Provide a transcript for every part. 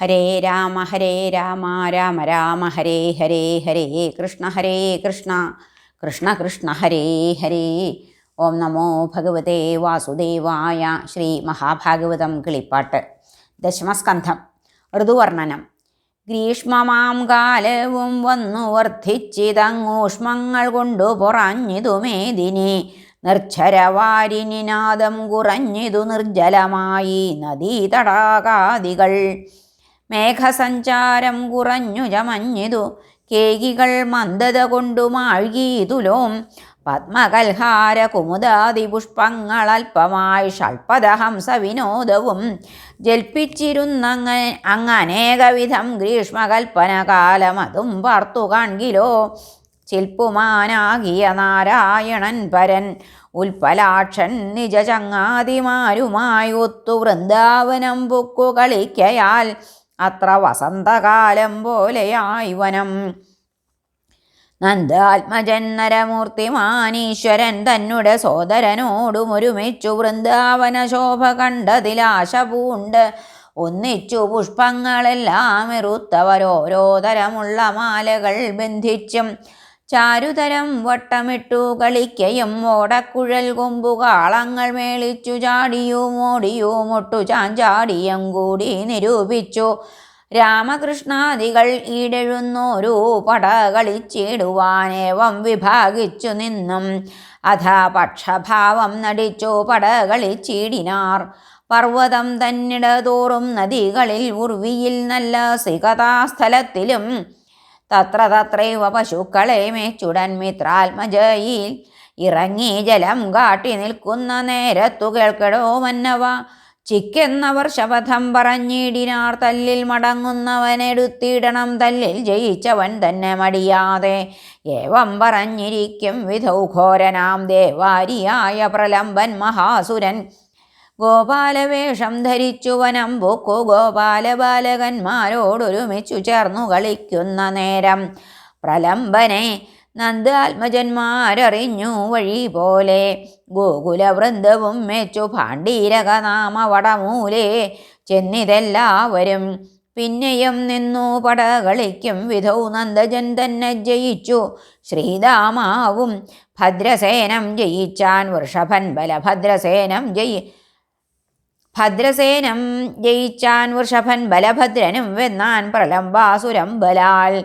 ഹരേ രാമ ഹരേ രാമ രാമ രാമ ഹരേ ഹരേ ഹരേ കൃഷ്ണ ഹരേ കൃഷ്ണ കൃഷ്ണ കൃഷ്ണ ഹരേ ഹരേ. ഓം നമോ ഭഗവതേ വാസുദേവായ ശ്രീ മഹാഭാഗവതം കിളിപ്പാട്ട്. ദശമസ്കന്ധം. ഋതുവർണനം. ഗ്രീഷ്മമാം കാലവും വന്നു വർദ്ധിച്ചിതങ്ങൂഷ്മങ്ങൾ കൊണ്ടു പൊറഞ്ഞിതു മേദിനി. നിർജരവാരിനിനാദം കുറഞ്ഞിതു നിർജലമായി നദീതടാകാദികൾ. മേഘസഞ്ചാരം കുറഞ്ഞു ചമഞ്ഞിതു. കേകികൾ മന്ദത കൊണ്ടു മാഴ്കീതുലോം. പത്മകൽഹാര കുമുദാതി പുഷ്പങ്ങൾ അല്പമായി ഷൾപദഹംസ വിനോദവും ജൽപ്പിച്ചിരുന്നങ്ങ അങ്ങനേകവിധം ഗ്രീഷ്മകൽപ്പന കാലം അതും പാർത്തു കാൺകിലോ. ശില്പുമാനാകിയ നാരായണൻ പരൻ ഉൽപ്പലാക്ഷൻ നിജ ചങ്ങാതിമാരുമായി ഒത്തു വൃന്ദാവനം പൊക്കു കളിക്കയാൽ അത്ര വസന്തകാലം പോലെയായി വനം നന്ദാത്മജൻ നരമൂർത്തിമാനീശ്വരൻ തന്നെ സോദരനോടും ഒരുമിച്ചു വൃന്ദാവന ശോഭ കണ്ടതിലാശ പൂണ്ട് ഒന്നിച്ചു പുഷ്പങ്ങളെല്ലാം ഇറുത്തവരോരോ തരമുള്ള മാലകൾ ബന്ധിച്ചും ചാരുതരം വട്ടമിട്ടു കളിക്കയും ഓടക്കുഴൽ കൊമ്പു കാളങ്ങൾ മേളിച്ചു ചാടിയും ഓടിയും ഒട്ടു ചാഞ്ചാടിയും കൂടി നിരൂപിച്ചു. രാമകൃഷ്ണാദികൾ ഈടെഴുന്നോരു പട കളിച്ചിടുവാനേവം വിഭാഗിച്ചു നിന്നും. അഥ പക്ഷഭാവം നടിച്ചു പട കളിച്ചിടിനാർ. പർവതം തന്നിടതോറും നദികളിൽ ഉർവിയിൽ നല്ല സികതാസ്ഥലത്തിലും തത്ര തത്രൈവ പശുക്കളെ മേച്ചുടൻ മിത്രാത്മജയിൽ ഇറങ്ങി ജലം കാട്ടി നിൽക്കുന്ന നേരത്തു കേൾക്കടോ മന്നവ. ചിക്കെന്നവർ ശപഥം പറഞ്ഞിടിനാർ തല്ലിൽ മടങ്ങുന്നവനെടുത്തിടണം തല്ലിൽ ജയിച്ചവൻ തന്നെ മടിയാതെ. ഏവം പറഞ്ഞിരിക്കും വിധൗ ഘോരനാം ദേവാരിയായ പ്രലംബൻ മഹാസുരൻ. ഗോപാലവേഷം ധരിച്ചു വനം പൊക്കു ഗോപാല ബാലകന്മാരോടൊരുമിച്ചു ചേർന്നു കളിക്കുന്ന നേരം. പ്രലംബനെ നന്ദാത്മജന്മാരറിഞ്ഞു വഴി പോലെ. ഗോകുലവൃന്ദവും മെച്ചു പാണ്ഡീരകനാമവടമൂലേ ചെന്നിതെല്ലാവരും പിന്നെയും നിന്നു പടകളിക്കും വിധൗ നന്ദജൻ തന്നെ ജയിച്ചു. ശ്രീരാമാവും ഭദ്രസേനം ജയിച്ചാൻ വൃഷഭൻ ബലഭദ്രസേനം ജയി ഭദ്രസേനം ജയിച്ചാൻ വൃഷഭൻ ബലഭദ്രനും വെന്നാൻ പ്രലംബാസുരം ബലാൽ.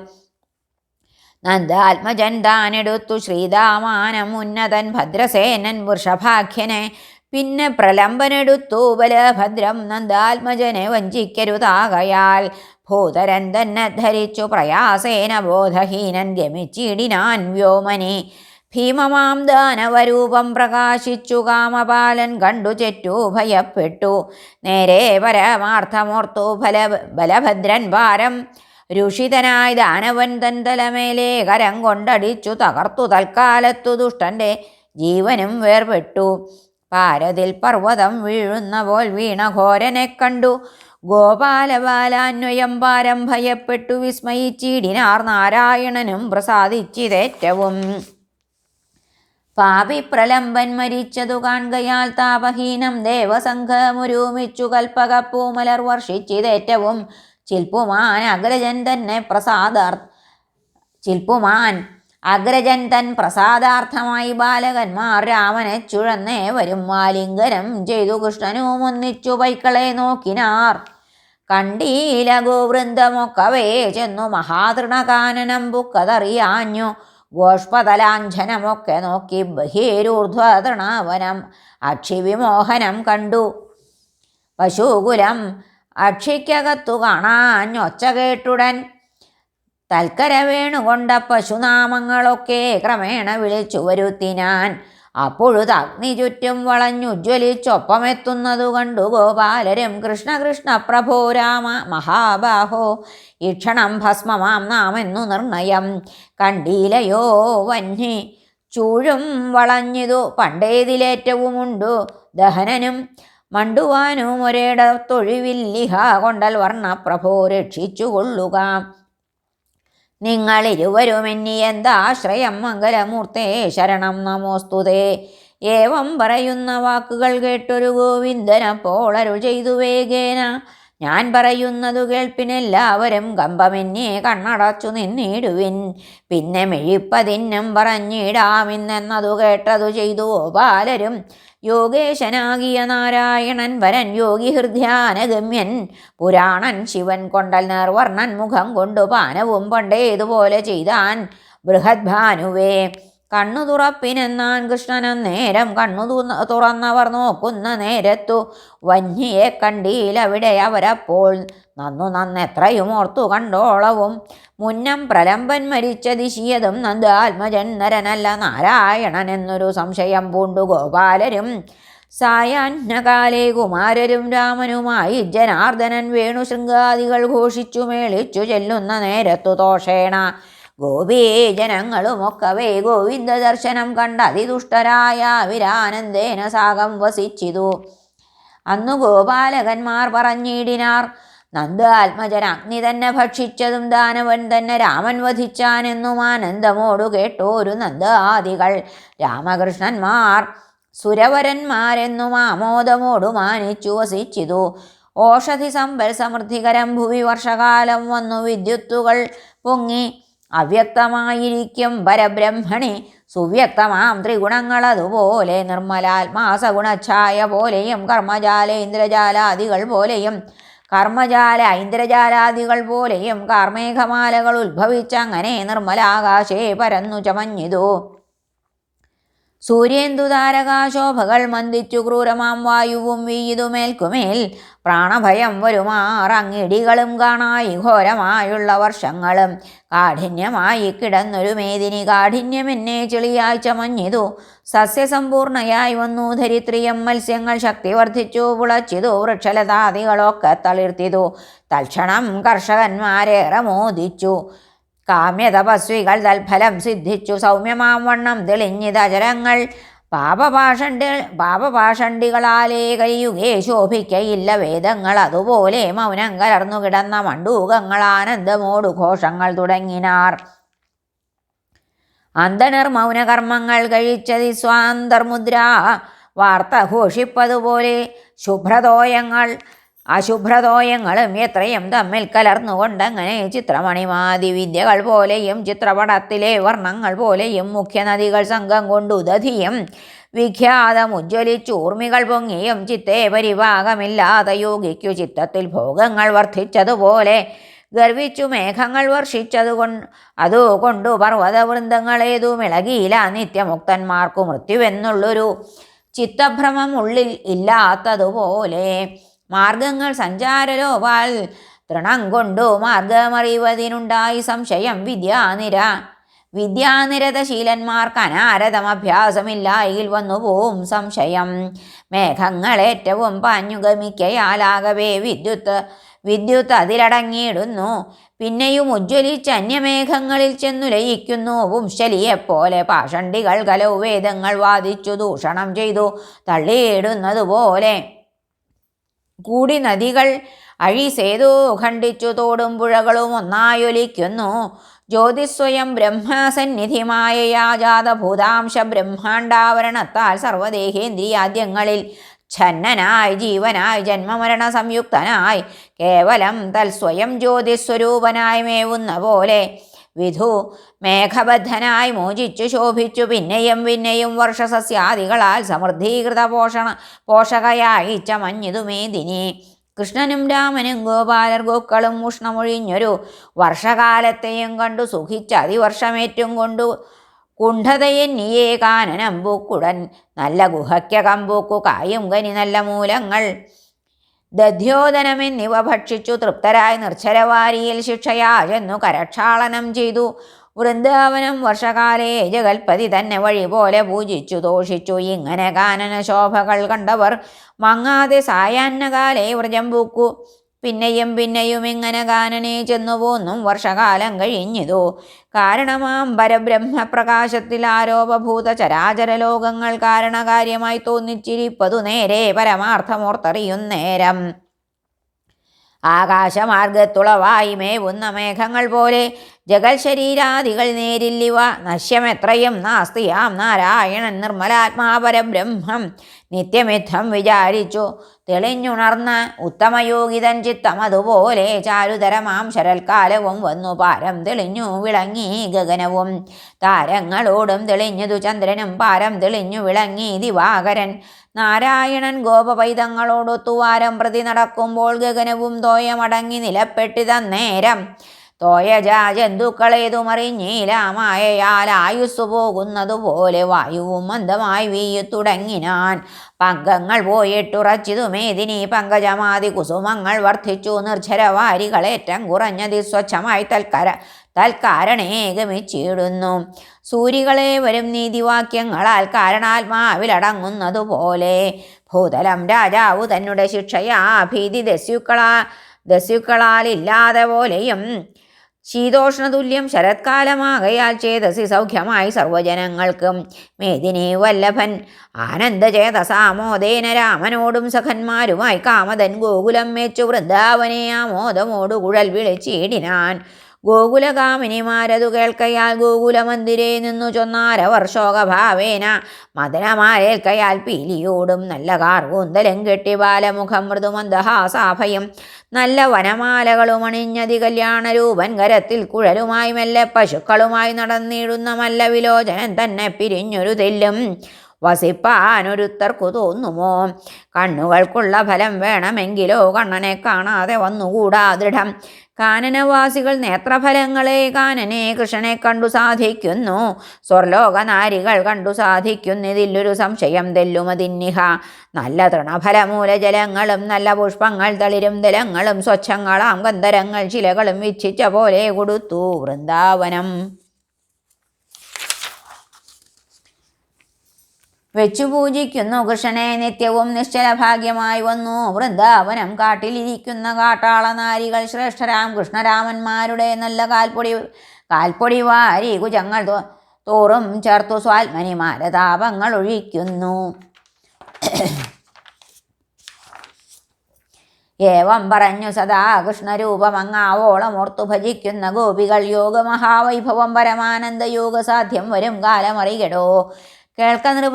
നന്ദാത്മജൻ താനെടുത്തു ശ്രീതാമാനം ഉന്നതൻ ഭദ്രസേനൻ വൃഷഭാഖ്യനെ. പിന്നെ പ്രലംബനെടുത്തു ബലഭദ്രം നന്ദാത്മജനെ വഞ്ചിക്കരുതാകയാൽ. ഭൂതരൻ തന്നെ ധരിച്ചു പ്രയാസേന ബോധഹീനൻ ഗമിച്ചിടിനാൻ വ്യോമനെ. ഭീമമാം ദാനവരൂപം പ്രകാശിച്ചു കാമപാലൻ കണ്ടു ചെറ്റു ഭയപ്പെട്ടു. നേരെ പരമാർത്ഥമോർത്തു ഫല ബലഭദ്രൻ ഭാരം. രുഷിതനായി ദാനവൻ തൻ തലമേലെ കരം കൊണ്ടടിച്ചു തകർത്തു തൽക്കാലത്തു ദുഷ്ടന്റെ ജീവനും വേർപെട്ടു. പാരതിൽ പർവതം വീഴുന്ന പോൽ വീണ ഘോരനെ കണ്ടു. ഗോപാലബാലാന്വയം പാരം ഭയപ്പെട്ടു വിസ്മയിച്ചിടിനാർ നാരായണനും പ്രസാദിച്ചിതേറ്റവും. പാപി പ്രലംബൻ മരിച്ചതു കാൺകയാൽ താപഹീനം ദേവസംഘമൊരുമിച്ചു കൽപ്പകപ്പൂമലർ വർഷിച്ചിതേറ്റവും ചിൽപ്പുമാൻ അഗ്രജൻ തന്നെ പ്രസാദാർ ചിൽപ്പുമാൻ അഗ്രജൻ തൻ പ്രസാദാർത്ഥമായി ബാലകന്മാർ രാമനെ ചുഴന്നേ വരും മാലിംഗനം ചെയ്തു കൃഷ്ണനും ഒന്നിച്ചു പൈക്കളെ നോക്കിനാർ. കണ്ടീല ഗോവൃന്ദമൊക്കവേ ചെന്നു മഹാതൃണകാനനം ബുക്കതറിയാഞ്ഞു ഗോഷ്പതലാഞ്ജനമൊക്കെ നോക്കി ബഹീരൂർധ്വതൃണാവനം അക്ഷിവിമോഹനം കണ്ടു. പശുകുലം അക്ഷിക്കകത്തു കാണാഞ്ഞൊച്ച കേട്ടുടൻ തൽക്കര വേണുകൊണ്ട പശുനാമങ്ങളൊക്കെ ക്രമേണ വിളിച്ചു വരുത്തിനാൻ അപ്പോഴുത് അഗ്നി ചുറ്റും വളഞ്ഞുജ്വലിച്ചൊപ്പമെത്തുന്നതു കണ്ടു ഗോപാലരും കൃഷ്ണ കൃഷ്ണ പ്രഭോ രാമ മഹാബാഹോ. ഇക്ഷണം ഭസ്മമാം നാമെന്നു നിർണയം. കണ്ടീലയോ വന്നി ചൂഴും വളഞ്ഞിതു പണ്ടേതിലേറ്റവുമുണ്ടു ദഹനനും മണ്ടുവാനും ഒരേടത്തൊഴിവില്ലിഹ കൊണ്ടൽ വർണ പ്രഭോ രക്ഷിച്ചു കൊള്ളുക നിങ്ങളിരുവരും എന്നി എന്താശ്രയം മംഗലമൂർത്തേ ശരണം നമോസ്തുതേ. ഏവം പറയുന്ന വാക്കുകൾ കേട്ടൊരു ഗോവിന്ദനപ്പോൾ അരുൾ ചെയ്തു വേഗേന. ഞാൻ പറയുന്നതു കേൾപ്പിനെല്ലാവരും കമ്പമെന്നെ കണ്ണടച്ചു നിന്നിടുവിൻ. പിന്നെ മെഴിപ്പതിന്നം പറഞ്ഞിടാമിന്നെന്നതു കേട്ടതു ചെയ്തു ഗോപാലരും യോഗേശനാകിയ നാരായണൻ വരൻ യോഗി ഹൃദ്യാനഗമ്യൻ. പുരാണൻ ശിവൻ കൊണ്ടൽ നേർവർണൻ മുഖം കൊണ്ടു പാനവും പണ്ടേതുപോലെ ചെയ്താൻ ബൃഹദ്ഭാനുവേ. കണ്ണു തുറപ്പിനെന്നാൻ കൃഷ്ണനും നേരം കണ്ണു തുറന്നവർ നോക്കുന്ന നേരത്തു വന്യയെ കണ്ടീലവിടെ അവരപ്പോൾ നന്നു നന്നെത്രയും ഓർത്തു കണ്ടോളവും. മുന്നം പ്രലംബൻ മരിച്ച ദിശിയതും നന്ദ ആത്മജൻ നരനല്ല നാരായണൻ എന്നൊരു സംശയം പൂണ്ടു ഗോപാലരും. സായാഹ്നകാലേ കുമാരരും രാമനുമായി ജനാർദ്ദനൻ വേണു ശൃംഗാദികൾ ഘോഷിച്ചു മേളിച്ചു ചെല്ലുന്ന നേരത്തു തോഷേണ ഗോപീജനങ്ങളുമൊക്കവേ ഗോവിന്ദ ദർശനം കണ്ട അതിദുഷ്ടരായ വിരാനന്ദേന സാഗം വസിച്ചിതു. അന്നു ഗോപാലകന്മാർ പറഞ്ഞിടിനാർ നന്ദ ആത്മജൻ അഗ്നി തന്നെ ഭക്ഷിച്ചതും ദാനവൻ തന്നെ രാമൻ വധിച്ചാനെന്നും ആനന്ദമോടു കേട്ടോരു നന്ദാദികൾ രാമകൃഷ്ണന്മാർ സുരവരന്മാരെന്നും ആമോദമോടു മാനിച്ചു വസിച്ചിതു. ഓഷധി സമ്പൽ സമൃദ്ധികരം ഭുവി വർഷകാലം വന്നു വിദ്യുത്തുകൾ പൊങ്ങി അവ്യക്തമായിരിക്കും പരബ്രഹ്മണി. സുവ്യക്തമാം ത്രിഗുണങ്ങൾ അതുപോലെ നിർമ്മലാത്മാസ ഗുണഛായ പോലെയും കർമ്മജാല ഇന്ദ്രജാലാദികൾ പോലെയും കർമ്മജാല ഇന്ദ്രജാലാദികൾ പോലെയും കാർമേഘമാലകൾ ഉത്ഭവിച്ചങ്ങനെ നിർമ്മലാകാശേ പരന്നു ചമഞ്ഞിതു. സൂര്യേന്ദുതാരകാശോഭകൾ മന്ദിച്ചു ക്രൂരമാം വായുവും വീയുതുമേൽക്കുമേൽ പ്രാണഭയം വരുമാറങ്ങിടികളും കാണായി ഘോരമായുള്ള വർഷങ്ങളും. കാഠിന്യമായി കിടന്നൊരു മേദിനി കാഠിന്യമെന്നെ ചെളിയായി ചമഞ്ഞിതു. സസ്യസമ്പൂർണയായി വന്നു. ധരിത്രിയം മത്സ്യങ്ങൾ ശക്തി വർദ്ധിച്ചു പുളച്ചിതു. വൃക്ഷലതാദികളൊക്കെ തളിർത്തിതു. തൽക്ഷണം കർഷകന്മാരേറെ മോദിച്ചു. കാമ്യതപസ്വികൾ തൽഫലം സിദ്ധിച്ചു. സൗമ്യമാം വണ്ണം തെളിഞ്ഞിത അചരങ്ങൾ പാപപാഷണ്ടി പാപപാഷണ്ടികളാലേ കലിയുഗേ ശോഭിക്കയില്ല വേദങ്ങൾ. അതുപോലെ മൗനം കലർന്നു കിടന്ന മണ്ടൂകങ്ങൾ ആനന്ദമോടു ഘോഷങ്ങൾ തുടങ്ങിനാർ. അന്തണർ മൗനകർമ്മങ്ങൾ കഴിച്ചതി സ്വാന്തർമുദ്ര. വാർത്ത ഘോഷിപ്പതുപോലെ ശുഭ്രതോയങ്ങൾ അശുഭ്രതോയങ്ങളും എത്രയും തമ്മിൽ കലർന്നുകൊണ്ടങ്ങനെ ചിത്രമണിമാതി വിദ്യകൾ പോലെയും ചിത്രപടത്തിലെ വർണങ്ങൾ പോലെയും മുഖ്യനദികൾ സംഘം കൊണ്ടു ദധിയും വിഖ്യാതമുജ്ജ്വലിച്ചൂർമികൾ പൊങ്ങിയും ചിത്തേ പരിഭാഗമില്ലാതെ യോഗിക്കു. ചിത്തത്തിൽ ഭോഗങ്ങൾ വർദ്ധിച്ചതുപോലെ ഗർവിച്ചു. മേഘങ്ങൾ വർഷിച്ചതുകൊണ്ട് അതുകൊണ്ടു പർവതവൃന്ദങ്ങളേതു മിളകിയില്ല. നിത്യമുക്തന്മാർക്കു മൃത്യുവെന്നുള്ളൊരു ചിത്തഭ്രമം ഉള്ളിൽ ഇല്ലാത്തതുപോലെ മാർഗങ്ങൾ സഞ്ചാരലോപാൽ തൃണം കൊണ്ടു മാർഗമറിയുവതിനുണ്ടായി സംശയം വിദ്യാനിര. വിദ്യാനിരതശീലന്മാർക്ക് അനാരതമഭ്യാസമില്ലായിൽ വന്നു പോവും സംശയം. മേഘങ്ങൾ ഏറ്റവും ഗമിക്കയാലാകവേ വിദ്യുത്ത് വിദ്യുത്ത് അതിലടങ്ങിയിടുന്നു. പിന്നെയും ഉജ്ജ്വലിച്ച് അന്യമേഘങ്ങളിൽ ചെന്നു ലയിക്കുന്നു പുംശലിയെപ്പോലെ പാഷണ്ടികൾ കലൗ വേദങ്ങൾ വാദിച്ചു ദൂഷണം ചെയ്തു തള്ളിയിടുന്നതുപോലെ കൂടി നദികൾ അഴി സേതു ഖണ്ഡിച്ചു തോടും പുഴകളും ഒന്നായൊലിക്കുന്നു. ജ്യോതിസ്വയം ബ്രഹ്മസന്നിധിമായ യാജാത ഭൂതാംശ ബ്രഹ്മാണ്ടാവരണത്താൽ സർവദേഹേന്ദ്രിയാദ്യങ്ങളിൽ ഛന്നനായി ജീവനായി ജന്മമരണ സംയുക്തനായി കേവലം തൽസ്വയം ജ്യോതിസ്വരൂപനായി മേവുന്ന പോലെ വിധു മേഘബദ്ധനായി മോചിച്ചു ശോഭിച്ചു. പിന്നെയും പിന്നെയും വർഷസസ്യാദികളാൽ സമൃദ്ധീകൃത പോഷണ പോഷകയായി ചമഞ്ഞിതുമേദിനി കൃഷ്ണനും രാമനും ഗോപാലർ ഗോക്കളും ഉഷ്ണമൊഴിഞ്ഞൊരു വർഷകാലത്തെയും കണ്ടു സുഖിച്ച അതിവർഷമേറ്റും കൊണ്ടു കുണ്ഠതയെന്നിയേ നീയേ കാനനമ്പൂക്കുടൻ നല്ല ഗുഹയ്ക്ക കമ്പൂക്കു കായും കനി നല്ല മൂലങ്ങൾ. ദധ്യോദനമെന്നിവ ഭക്ഷിച്ചു തൃപ്തരായ നിർച്ഛരവാരിയിൽ ശിക്ഷയാ ചെന്നു കരക്ഷാളനം ചെയ്തു. വൃന്ദാവനം വർഷകാലേ ജഗൽപതി തന്നെ വഴി പോലെ പൂജിച്ചു ദോഷിച്ചു. ഇങ്ങനെ കാനന ശോഭകൾ കണ്ടവർ മങ്ങാതെ സായാഹ്നകാലേ വ്രജം പൂക്കു. പിന്നെയും പിന്നെയും ഇങ്ങനെ കാനനെ ചെന്നു പോന്നും. വർഷകാലം കഴിഞ്ഞിതു. കാരണമാം പരബ്രഹ്മപ്രകാശത്തിൽ ആരോപഭൂത ചരാചര ലോകങ്ങൾ കാരണകാര്യമായി തോന്നിച്ചിരിപ്പതു നേരെ പരമാർത്ഥമോർത്തറിയുന്നേരം. ആകാശമാർഗത്തുളവായി മേവുന്ന മേഘങ്ങൾ പോലെ ജഗൽ ശരീരാദികൾ നേരില്ലിവ. നശ്യമെത്രയും നാസ്തിയാം നാരായണൻ നിർമ്മലാത്മാപരബ്രഹ്മം നിത്യമിത്തം വിചാരിച്ചു. തെളിഞ്ഞുണർന്ന് ഉത്തമയോഗിതൻ ചിത്തം അതുപോലെ ചാരുതരമാം ശരൽക്കാലവും വന്നു. പാരം തെളിഞ്ഞു വിളങ്ങി ഗഗനവും. താരങ്ങളോടും തെളിഞ്ഞതു ചന്ദ്രനും. പാരം തെളിഞ്ഞു വിളങ്ങി ദിവാകരൻ. നാരായണൻ ഗോപപൈതങ്ങളോടൊത്തുവാരം പ്രതി നടക്കുമ്പോൾ ഗഗനവും തോയമടങ്ങി നിലപ്പെട്ടിതന്നേരം തോയജാ ജന്തുക്കളേതുമറിഞ്ഞീല മായയാൽ ആയുസ്സു പോകുന്നതുപോലെ വായുവും മന്ദമായി വീയു തുടങ്ങിനാൻ. പങ്കങ്ങൾ പോയിട്ടുറച്ചിതു മേദിനി പങ്കജമാതി കുസുമങ്ങൾ വർദ്ധിച്ചു. നിർജരവാരികളേറ്റം കുറഞ്ഞതി സ്വച്ഛമായി തൽക്കര തൽക്കാരണേ ഗമിച്ചിടുന്നു. സൂരികളെ വരും നീതിവാക്യങ്ങളാൽ കാരണാത്മാവിലടങ്ങുന്നതുപോലെ ഭൂതലം രാജാവു തന്നെ ശിക്ഷയാ ഭീതി ദസ്യുക്കളാ ദസ്യുക്കളാലില്ലാതെ പോലെയും ശീതോഷ്ണതുല്യം ശരത്കാലമാകയാൽ ചേതസി സൗഖ്യമായി സർവജനങ്ങൾക്കും മേദിനി വല്ലഭൻ ആനന്ദചേതസാമോദേന രാമനോടും സഖന്മാരുമായി കാമതൻ ഗോകുലം മേച്ചു വൃന്ദാവനെ ആമോദമോടു കുഴൽ വിളിച്ചിടിനാൻ. ഗോകുലകാമിനിമാരതു കേൾക്കയാൽ ഗോകുലമന്ദിരേ നിന്നു ചൊന്നാര വർഷോകഭാവേന മദനമാരേൽക്കയാൽ പീലിയോടും നല്ല കാർകൂന്തലും കെട്ടി ബാലമുഖം മൃദുമന്ദഹാസാഭയം. നല്ല വനമാലകളും അണിഞ്ഞതി കല്യാണരൂപൻ കരത്തിൽ കുഴലുമായി മെല്ലെ പശുക്കളുമായി നടന്നിടുന്ന മല്ല വിലോചനൻ തന്നെ പിരിഞ്ഞൊരു തെല്ലും. വസിപ്പാനൊരുത്തർക്കു തോന്നുമോ? കണ്ണുകൾക്കുള്ള ഫലം വേണമെങ്കിലോ കണ്ണനെ കാണാതെ വന്നുകൂടാ ദൃഢം. കാനനവാസികൾ നേത്രഫലങ്ങളെ കാനനെ കൃഷ്ണനെ കണ്ടു സാധിക്കുന്നു. സ്വർലോകനാരികൾ കണ്ടു സാധിക്കുന്നതിലൊരു സംശയം തെല്ലുമതിന്നിഹ. നല്ല തൃണഫലമൂലജലങ്ങളും നല്ല പുഷ്പങ്ങൾ തളിരും ദലങ്ങളും സ്വച്ഛങ്ങളാം ഗന്ധരങ്ങൾ ശിലകളും വിച്ഛിച്ച പോലെ കൊടുത്തു വൃന്ദാവനം. വെച്ചു പൂജിക്കുന്നു കൃഷ്ണനെ നിത്യവും നിശ്ചലഭാഗ്യമായി വന്നു. വൃന്ദാവനം കാട്ടിലിരിക്കുന്ന കാട്ടാള നാരികൾ ശ്രേഷ്ഠരാം കൃഷ്ണരാമന്മാരുടെ നല്ല കാൽപ്പൊടി കാൽപ്പൊടി വാരി കുജങ്ങൾ തോറും ചേർത്തു സ്വാത്മനിമാര താപങ്ങൾ ഒഴിക്കുന്നു. ഏവം പറഞ്ഞു സദാ കൃഷ്ണരൂപമങ്ങാവോളം ഓർത്തു ഭജിക്കുന്ന ഗോപികൾ യോഗമഹാവൈഭവം പരമാനന്ദ യോഗസാധ്യം വരും കാലമറികടോ. കേൾക്ക നൃപ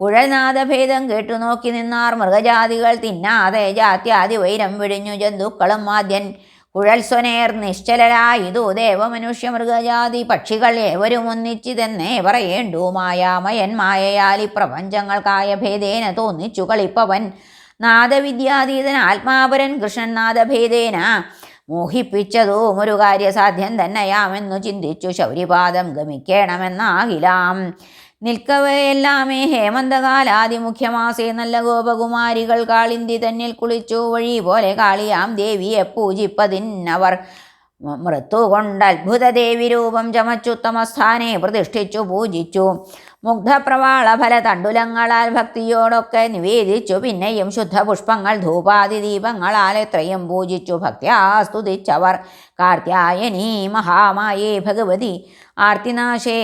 കുഴനാഥഭേദം കേട്ടു നോക്കി നിന്നാർ മൃഗജാതികൾ തിന്നാതെ ജാത്യാതി വൈരം വിടിഞ്ഞു ജന്തുക്കളും ആദ്യൻ. കുഴൽ സ്വനേർ നിശ്ചലരായിതു ദേവമനുഷ്യ മൃഗജാതി. പക്ഷികൾ ഏവരും ഒന്നിച്ചിതെന്നേ പറയേണ്ടു. മായാമയൻ മായയാൽ ഈ പ്രപഞ്ചങ്ങൾക്കായ ഭേദേന തോന്നിച്ചു കളിപ്പവൻ. നാദവിദ്യാതീതൻ ആത്മാപരൻ കൃഷ്ണൻ നാദഭേദേന. മോഹിപ്പിച്ചതും ഒരു കാര്യസാധ്യം തന്നെയാമെന്നു ചിന്തിച്ചു. ശൗരിപാദം ഗമിക്കണമെന്നാകിലാം. നിൽക്കവെല്ലാമേ ഹേമന്തകാലാദി മുഖ്യമാസേ നല്ല ഗോപകുമാരികൾ കാളിന്തി തന്നിൽ കുളിച്ചു വഴി പോലെ കാളിയാം ദേവിയെ പൂജിപ്പതിന്നവർ. മൃത്തുകൊണ്ട് അത്ഭുത ദേവി രൂപം ചമച്ചുത്തമസ്ഥാനെ പ്രതിഷ്ഠിച്ചു പൂജിച്ചു. മുഗ്ധപ്രവാള ഫല തണ്ടുലങ്ങളാൽ ഭക്തിയോടൊക്കെ നിവേദിച്ചു. പിന്നെയും ശുദ്ധ പുഷ്പങ്ങൾ ധൂപാതി ദീപങ്ങളാൽ എത്രയും പൂജിച്ചു. ഭക്തിയാസ്തുതിച്ചവർ കാർത്യായനീ മഹാമായേ ഭഗവതി. ആർത്തിനാശേ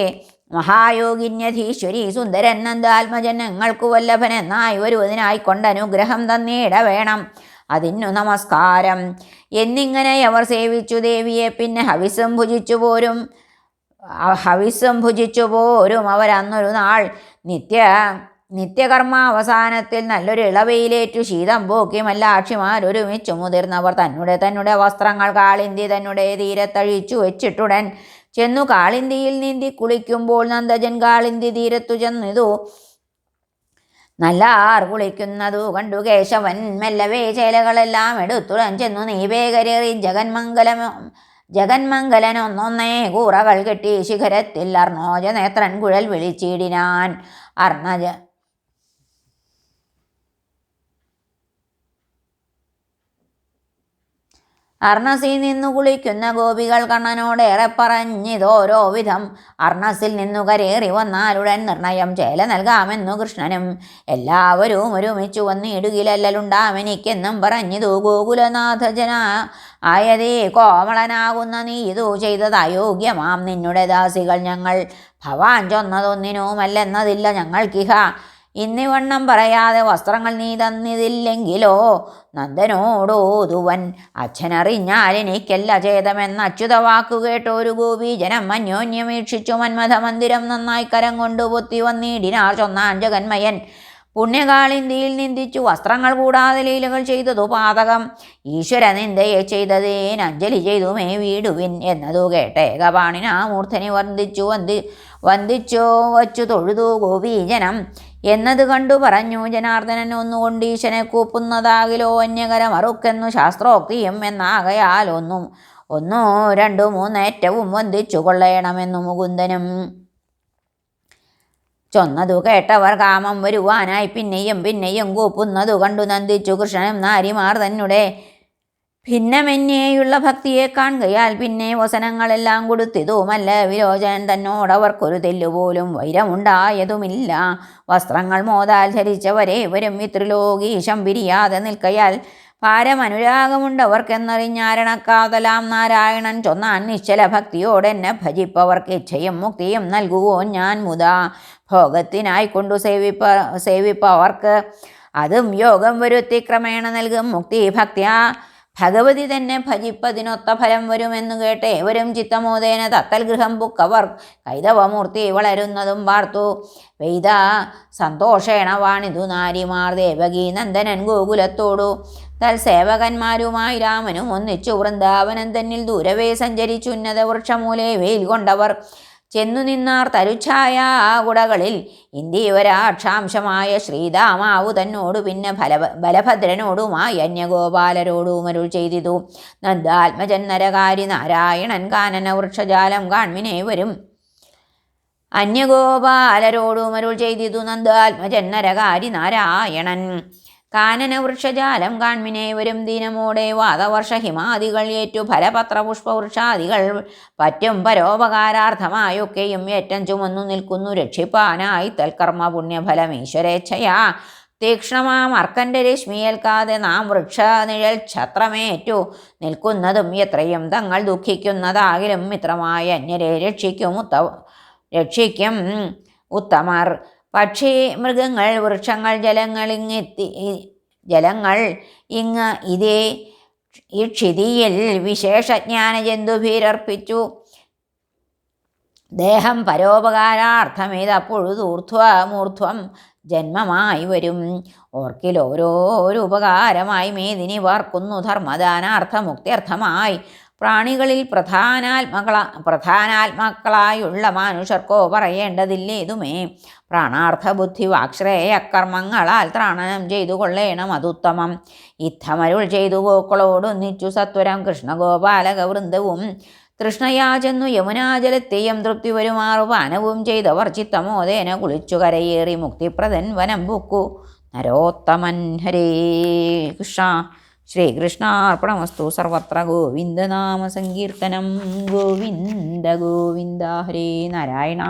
മഹായോഗിന്യധീശ്വരി സുന്ദരൻ നന്ദാത്മജനങ്ങൾക്കു വല്ലഭനെന്നായി വരുവതിനായി കൊണ്ടനുഗ്രഹം തന്നിട വേണം അതിനു നമസ്കാരം. എന്നിങ്ങനെ അവർ സേവിച്ചു ദേവിയെ പിന്നെ ഹവിസം ഭുജിച്ചു പോരും. ഹവിസം ഭുജിച്ചു പോരും അവരന്നൊരു നാൾ. നിത്യ നിത്യകർമാവസാനത്തിൽ നല്ലൊരു ഇളവയിലേറ്റു ശീതം പോക്കി മല്ലാക്ഷിമാരൊരുമിച്ചു മുതിർന്നവർ തന്നെ തന്നെ വസ്ത്രങ്ങൾ കാളിന്തി തന്നെ തീരത്തഴിച്ചു വെച്ചിട്ടുടൻ ചെന്നു കാളിന്തിയിൽ നീന്തി കുളിക്കുമ്പോൾ നന്ദജൻ കാളിന്തി തീരത്തു ചെന്നിതു. നല്ല ആർ കുളിക്കുന്നതു കണ്ടു കേശവൻ മെല്ലവേ ചേലകളെല്ലാം എടുത്തുടൻ ചെന്നു നീവേകരേറി ജഗന്മംഗലം ജഗന്മംഗലൻ ഒന്നൊന്നേ കൂറകൾ കെട്ടി ശിഖരത്തിൽ അർണോജ നേത്രൻ കുഴൽ വിളിച്ചിടിനാൻ. അർണജ അർണസിൽ നിന്നു കുളിക്കുന്ന ഗോപികൾ കണ്ണനോടേറെ പറഞ്ഞിതോരോ വിധം. അർണസിൽ നിന്നു കരേറി വന്നാലുടൻ നിർണയം ചേല നൽകാമെന്നു കൃഷ്ണനും. എല്ലാവരും ഒരുമിച്ചു വന്നിടുകിലല്ലലുണ്ടാമെനിക്കെന്നും പറഞ്ഞിതു ഗോകുലനാഥജന. ആയതേ കോമളനാകുന്ന നീ ഇതു ചെയ്തത് അയോഗ്യമാം നിന്നുടെ ദാസികൾ ഞങ്ങൾ ഭവാൻ ചൊന്നതൊന്നിനുമല്ലെന്നതില്ല ഞങ്ങൾക്കിഹ. ഇന്നിവണ്ണം പറയാതെ വസ്ത്രങ്ങൾ നീ തന്നിതില്ലെങ്കിലോ? നന്ദനോടോതുവൻ അച്ഛനറിഞ്ഞാൽ എനിക്കല്ല ഛേദമെന്ന അച്യുത വാക്കു കേട്ടൊരു ഗോപീജനം അന്യോന്യമീക്ഷിച്ചു മന്മഥ മന്ദിരം നന്നായി കരം കൊണ്ടു പൊത്തി വന്നിടിനാർ ചൊന്നാൻ ജഗന്മയൻ. പുണ്യകാളിന്തിയിൽ നിന്ദിച്ചു വസ്ത്രങ്ങൾ കൂടാതെ ലീലകൾ ചെയ്തതു പാതകം. ഈശ്വര നിന്ദയെ ചെയ്തതേൻ അഞ്ജലി ചെയ്തു മേ വീടുവിൻ എന്നതു കേട്ട് ഏകപാണിനാ മൂർധനി വന്ദിച്ചു വന്ദി വന്ദിച്ചോ വച്ചു തൊഴുതു ഗോപീജനം. എന്നത് കണ്ടു പറഞ്ഞു ജനാർദ്ദനൻ ഒന്നുകൊണ്ട് ഈശനെ കൂപ്പുന്നതാകിലോ അന്യകര മറുക്കെന്നു ശാസ്ത്രോക്തിയും എന്നാകയാൽ ഒന്നും ഒന്നോ രണ്ടു മൂന്നേറ്റവും വന്ദിച്ചു കൊള്ളയണമെന്നു മുകുന്ദനും. ചൊന്നതു കേട്ടവർ കാമം വരുവാനായി പിന്നെയും പിന്നെയും കൂപ്പുന്നതു കണ്ടു നന്ദിച്ചു കൃഷ്ണനും നാരിമാർ തന്നെ ഭിന്നമെന്നേയുള്ള ഭക്തിയെ കാണുകയാൽ പിന്നെ വസനങ്ങളെല്ലാം കൊടുത്തിതുമല്ല. വിരോചനൻ തന്നോടവർക്കൊരു തെല്ലുപോലും വൈരമുണ്ടായതുമില്ല. വസ്ത്രങ്ങൾ മോതാൽ ധരിച്ചവരെ വരും ഇത്രിലോകീശം പിരിയാതെ നിൽക്കയാൽ പാരമനുരാഗമുണ്ടവർക്കെന്നറിഞ്ഞാരണക്കാതലാം നാരായണൻ ചൊന്നാൻ നിശ്ചല ഭക്തിയോടെന്നെ ഭജിപ്പവർക്ക് ഇച്ഛയും മുക്തിയും നൽകുവോ ഞാൻ മുതാ. ഭോഗത്തിനായിക്കൊണ്ടു സേവിപ്പ സേവിപ്പവർക്ക് അതും യോഗം വരുത്തി ക്രമേണ നൽകും. മുക്തി ഭക്തിയാ ഭഗവതി തന്നെ ഭജിപ്പതിനൊത്ത ഫലം വരുമെന്നു കേട്ട്. ഏവരും ചിത്തമോദേന തത്തൽ ഗൃഹം പുക്കവർ. കൈതവമൂർത്തി വളരുന്നതും വാർത്തു. വെയ്ത സന്തോഷേണ വാണിതു നാരിമാർ ദേവകി നന്ദനൻ ഗോകുലത്തോടു. തൽസേവകന്മാരുമായി രാമനും ഒന്നിച്ചു വൃന്ദാവനം തന്നിൽ ദൂരവേ സഞ്ചരിച്ചു ഉന്നത വൃക്ഷമൂലെ വെയിൽ കൊണ്ടവർ ചെന്നു നിന്നാർ തരുഛായ കുടകളിൽ ഇന്ത്യവരാക്ഷാംശമായ ശ്രീതാമാവു തന്നോടു പിന്നെ ഫല ബലഭദ്രനോടുമായി അന്യഗോപാലരോടും അരുൾ ചെയ്തിതു. നന്ദാത്മജൻ നരകാരി നാരായണൻ കാനന വൃക്ഷജാലം കാൺമിനേവരും അന്യഗോപാലരോടുമരുൾ ചെയ്തിതു നന്ദാത്മജൻ നരകാരി നാരായണൻ. കാനന വൃക്ഷജാലം കാൺമിനെ വരും ദിനമോടെ വാദവർഷ ഹിമാദികൾ ഏറ്റു ഫലപത്രപുഷ്പവൃക്ഷാദികൾ. പറ്റും പരോപകാരാർത്ഥമായൊക്കെയും ഏറ്റം ചുമന്നു നിൽക്കുന്നു രക്ഷിപ്പാനായി തൽക്കർമ്മ പുണ്യഫലം ഈശ്വരേച്ഛയാ തീക്ഷ്ണമാം അർക്കന്റെ രശ്മിയേൽക്കാതെ നാം വൃക്ഷ നിഴൽ ഛത്രമേറ്റു നിൽക്കുന്നതും എത്രയും തങ്ങൾ ദുഃഖിക്കുന്നതാകിലും മിത്രമായ അന്യരെ രക്ഷിക്കും ഉത്ത രക്ഷിക്കും ഉത്തമർ. പക്ഷി മൃഗങ്ങൾ വൃക്ഷങ്ങൾ ജലങ്ങൾ ഇങ്ങെത്തി ജലങ്ങൾ ഇങ്ങ് ഇതേ ഈ ക്ഷിതിയിൽ വിശേഷജ്ഞാന ജന്തുഭീരർപ്പിച്ചു ദേഹം പരോപകാരാർത്ഥമേതപ്പൊഴുതൂർധ്വമൂർധ്വം ജന്മമായി വരും. ഓർക്കിൽ ഓരോരോ ഉപകാരമായി മേദിനി വാർക്കുന്നു ധർമ്മദാനാർത്ഥമുക്തിയർത്ഥമായി പ്രാണികളിൽ പ്രധാനാത്മകള പ്രധാനാത്മാക്കളായുള്ള മനുഷ്യർക്കോ പറയേണ്ടതില്ലേതുമേ പ്രാണാർത്ഥ ബുദ്ധി വാക്ശ്രേയ കർമ്മങ്ങളാൽ ത്രാണനം ചെയ്തു കൊള്ളേണം അതുത്തമം. ഇത്തമരുൾ ചെയ്തു ഗോക്കളോടൊന്നിച്ചു സത്വരം കൃഷ്ണഗോപാലക വൃന്ദവും. തൃഷ്ണയാ ചെന്നു യമുനാജലത്തെയും തൃപ്തി വരുമാറു പാനവും ചെയ്തവർ ചിത്തമോദേന കുളിച്ചു കരയേറി മുക്തിപ്രദൻ വനം ബുക്കു നരോത്തമൻ ഹരേ കൃഷ്ണ. ശ്രീകൃഷ്ണാർപ്പണമസ്തു സർവത്ര ഗോവിന്ദനാമ സങ്കീർത്തനം ഗോവിന്ദ ഗോവിന്ദ ഹരേ നാരായണ.